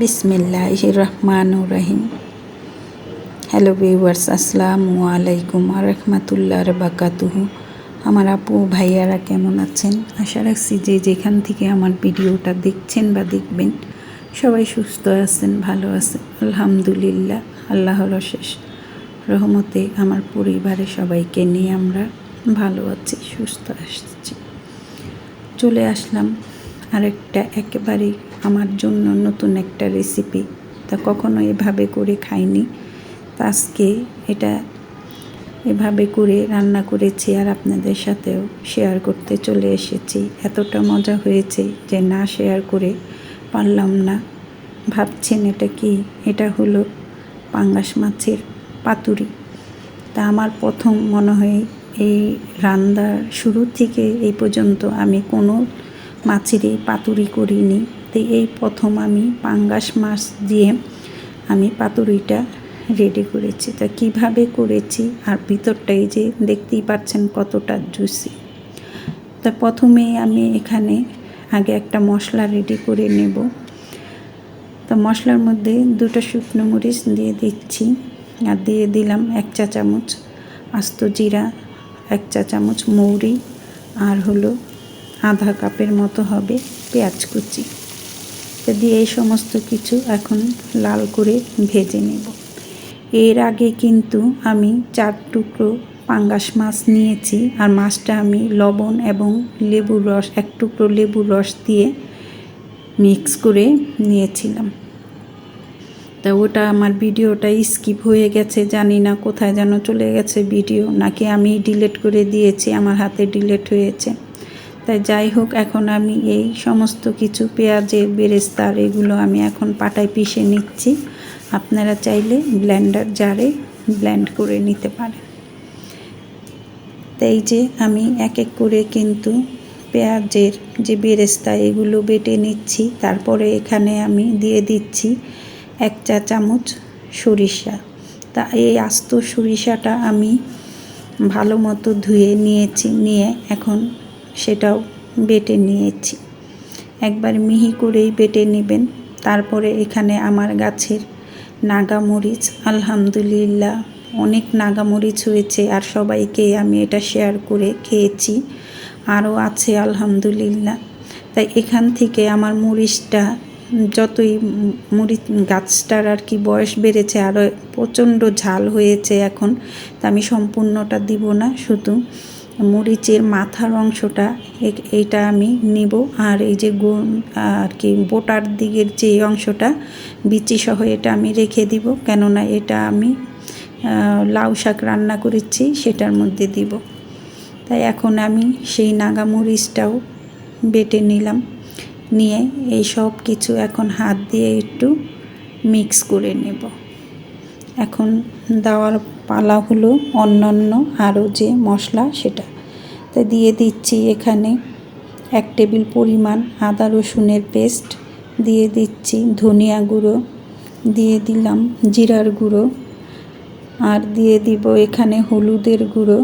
বিসমিল্লাহ রহমান রাহিম hello viewers আসসালামু আলাইকুম রহমতুল্লাহ বাকাতুহু আমার আপু ভাইয়ারা কেমন আছেন আশা রাখছি যে যেখান থেকে আমার ভিডিওটা দেখছেন বা দেখবেন সবাই সুস্থ আছেন ভালো আছেন আলহামদুলিল্লাহ আল্লাহর অশেষ রহমতে আমার পরিবারের সবাইকে নিয়ে আমরা ভালো আছি সুস্থ আসছি চলে আসলাম আরেকটা একেবারেই আমার জন্য নতুন একটা রেসিপি তা কখনো এভাবে করে খাইনি। তা আজকে এটা এভাবে করে রান্না করেছি আর আপনাদের সাথেও শেয়ার করতে চলে এসেছি। এতটা মজা হয়েছে যে না শেয়ার করে পারলাম না। ভাবছেন এটা কি? এটা হলো পাঙ্গাস মাছের পাতুরি। তা আমার প্রথম মনে হয় এই রান্নার শুরু থেকে এই পর্যন্ত আমি কোনো মাছেরই পাতুরি করিনি। তো এই প্রথম আমি পাঙ্গাস মাছ দিয়ে আমি পাতুরিটা রেডি করেছি। তা কীভাবে করেছি? আর ভিতরটাই যে দেখতেই পাচ্ছেন কতটা জুসি তা প্রথমে আমি এখানে আগে একটা মশলা রেডি করে নেব। তা মশলার মধ্যে দুটো শুকনো মরিচ দিয়ে দিচ্ছি। আর দিয়ে দিলাম এক চা চামচ আস্ত জিরা, এক চা চামচ মৌরি, আর হলো আধা কাপের মতো হবে পেঁয়াজ কুচি। তো দিয়ে এই সমস্ত কিছু এখন লাল করে ভেজে নেব। এর আগে কিন্তু আমি চার টুকরো পাঙ্গাস মাছ নিয়েছি, আর মাছটা আমি লবণ এবং লেবুর রস, এক টুকরো লেবুর রস দিয়ে মিক্স করে নিয়েছিলাম। তা ওটা আমার ভিডিওটা স্কিপ হয়ে গেছে, জানি না কোথায় যেন চলে গেছে ভিডিও, নাকি আমি ডিলেট করে দিয়েছি, আমার হাতে ডিলেট হয়েছে। তাই যাই হোক, এখন আমি এই সমস্ত কিছু পেঁয়াজের বেরেস্তার এগুলো আমি এখন পাটায় পিষে নিচ্ছি। আপনারা চাইলে ব্লেন্ডার জারে ব্লেন্ড করে নিতে পারেন। তাই যে আমি এক এক করে কিন্তু পেঁয়াজের যে বেরেস্তা এগুলো বেটে নিচ্ছি। তারপরে এখানে আমি দিয়ে দিচ্ছি এক চা চামচ সরিষা। তা এই আস্ত সরিষাটা আমি ভালো মতো ধুয়ে নিয়েছি, নিয়ে এখন সেটাও বেটে নিয়েছি। একবার মিহি করেই বেটে নেবেন। তারপরে এখানে আমার গাছের নাগামরিচ, আলহামদুলিল্লাহ, অনেক নাগামরিচ হয়েছে আর সবাইকে আমি এটা শেয়ার করে খেয়েছি। আরও আছে, আলহামদুলিল্লাহ। তাই এখান থেকে আমার মরিচটা, যতই মরিচ, গাছটার আর কি বয়স বেড়েছে, আরও প্রচণ্ড ঝাল হয়েছে এখন। তা আমি সম্পূর্ণটা দিব না, শুধু মরিচের মাথার অংশটা এইটা আমি নিব। আর এই যে আর কি বোটার দিকের যে অংশটা, বিচি সহ এটা আমি রেখে দিব। কেননা এটা আমি লাউ শাক রান্না করেছি, সেটার মধ্যে দিব। তাই এখন আমি সেই নাগা মরিচটাও বেটে নিলাম। নিয়ে এই সব কিছু এখন হাত দিয়ে একটু মিক্স করে নেব। এখন দেওয়ার পালা হলো অন্যান্য আরও যে মশলা সেটা। তা দিয়ে দিচ্ছি এখানে এক টেবিল পরিমাণ আদা রসুনের পেস্ট। দিয়ে দিচ্ছি ধনিয়া গুঁড়ো। দিয়ে দিলাম জিরার গুঁড়ো। আর দিয়ে দিব এখানে হলুদের গুঁড়ো।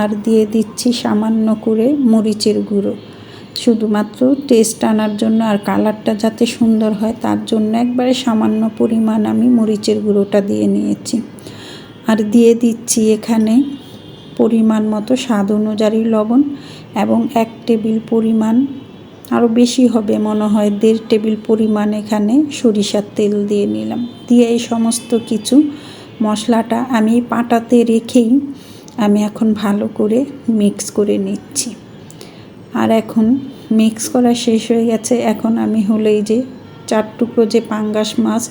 আর দিয়ে দিচ্ছি সামান্য করে মরিচের গুঁড়ো। শুধুমাত্র টেস্ট আনার জন্য আর কালারটা যাতে সুন্দর হয়, তার জন্য একবারে সামান্য পরিমাণ আমি মরিচের গুঁড়োটা দিয়ে নিয়েছি। আর দিয়ে দিচ্ছি এখানে পরিমাণ মতো স্বাদ অনুযায়ী লবণ এবং এক টেবিল পরিমাণ আরও বেশি হবে মনে হয়, দেড় টেবিল পরিমাণ এখানে সরিষার তেল দিয়ে নিলাম। দিয়ে এই সমস্ত কিছু মশলাটা আমি পাটাতে রেখেই আমি এখন ভালো করে মিক্স করে নিচ্ছি। আর এখন মিক্স করা শেষ হয়ে গেছে। এখন আমি হলেই যে চার টুকরো যে পাঙ্গাস মাছ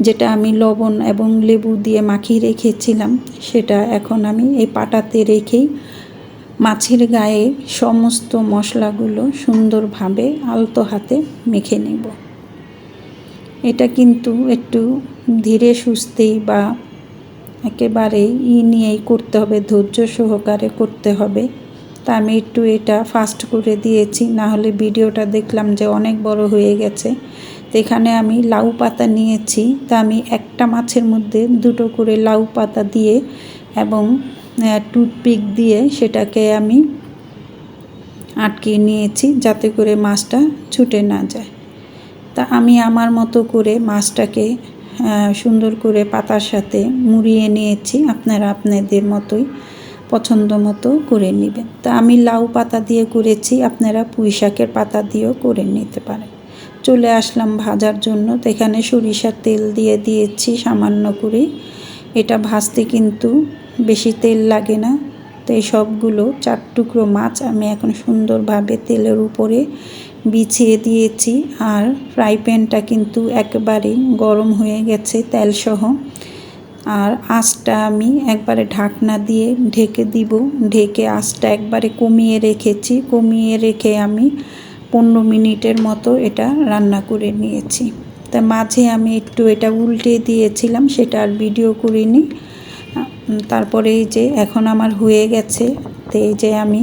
যেটা আমি লবণ এবং লেবু দিয়ে মাখিয়ে রেখেছিলাম, সেটা এখন আমি এই পাটাতে রেখেই মাছের গায়ে সমস্ত মশলাগুলো সুন্দরভাবে আলতো হাতে মেখে নেব। এটা কিন্তু একটু ধীরে সুস্থেই বা একেবারেই ই নিয়েই করতে হবে, ধৈর্য সহকারে করতে হবে। তা আমি একটু এটা ফাস্ট করে দিয়েছি না হলে ভিডিওটা দেখলাম যে অনেক বড় হয়ে গেছে। তো এখানে আমি লাউ পাতা নিয়েছি। তা আমি একটা মাছের মধ্যে দুটো করে লাউ পাতা দিয়ে এবং টুথপিক দিয়ে সেটাকে আমি আটকে নিয়েছি যাতে করে মাছটা ছুটে না যায়। তা আমি আমার মতো করে মাছটাকে সুন্দর করে পাতার সাথে মুড়িয়ে নিয়েছি। আপনারা আপনাদের মতোই পছন্দ মতো করে নেবেন। তা আমি লাউ পাতা দিয়ে করেছি। আপনারা পুঁই শাকের পাতা দিয়েও করে নিতে পারেন। চলে আসলাম ভাজার জন্য। তো এখানে সরিষার তেল দিয়ে দিয়েছি সামান্য করে। এটা ভাজতে কিন্তু বেশি তেল লাগে না। তো এই সবগুলো চার টুকরো মাছ আমি এখন সুন্দরভাবে তেলের উপরে বিছিয়ে দিয়েছি। আর ফ্রাই প্যানটা কিন্তু একবারে গরম হয়ে গেছে তেলসহ। আর আঁচটা আমি একবারে ঢাকনা দিয়ে ঢেকে দিব। ঢেকে আঁচটা একবারে কমিয়ে রেখেছি। কমিয়ে রেখে আমি পনেরো মিনিটের মতো এটা রান্না করে নিয়েছি। তা মাঝে আমি একটু এটা উল্টে দিয়েছিলাম, সেটা আর ভিডিও করিনি। তারপরে এই যে এখন আমার হয়ে গেছে, তো এই যে আমি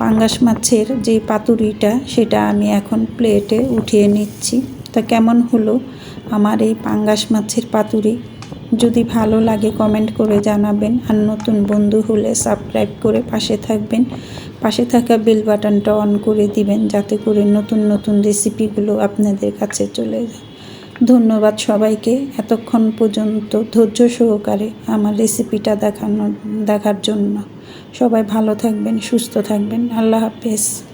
পাঙ্গাস মাছের যে পাতুরিটা, সেটা আমি এখন প্লেটে উঠিয়ে নিচ্ছি। তা কেমন হলো আমার এই পাঙ্গাস মাছের পাতুরি? যদি ভালো লাগে কমেন্ট করে জানাবেন আর নতুন বন্ধু হলে সাবস্ক্রাইব করে পাশে থাকবেন। পাশে থাকা বেল বাটনটা অন করে দিবেন যাতে করে নতুন নতুন রেসিপিগুলো আপনাদের কাছে চলে যায়। ধন্যবাদ সবাইকে। এতক্ষণ পর্যন্ত ধৈর্য সহকারে আমার রেসিপিটা দেখানোর দেখার জন্য। সবাই ভালো থাকবেন, সুস্থ থাকবেন। আল্লাহ হাফেজ।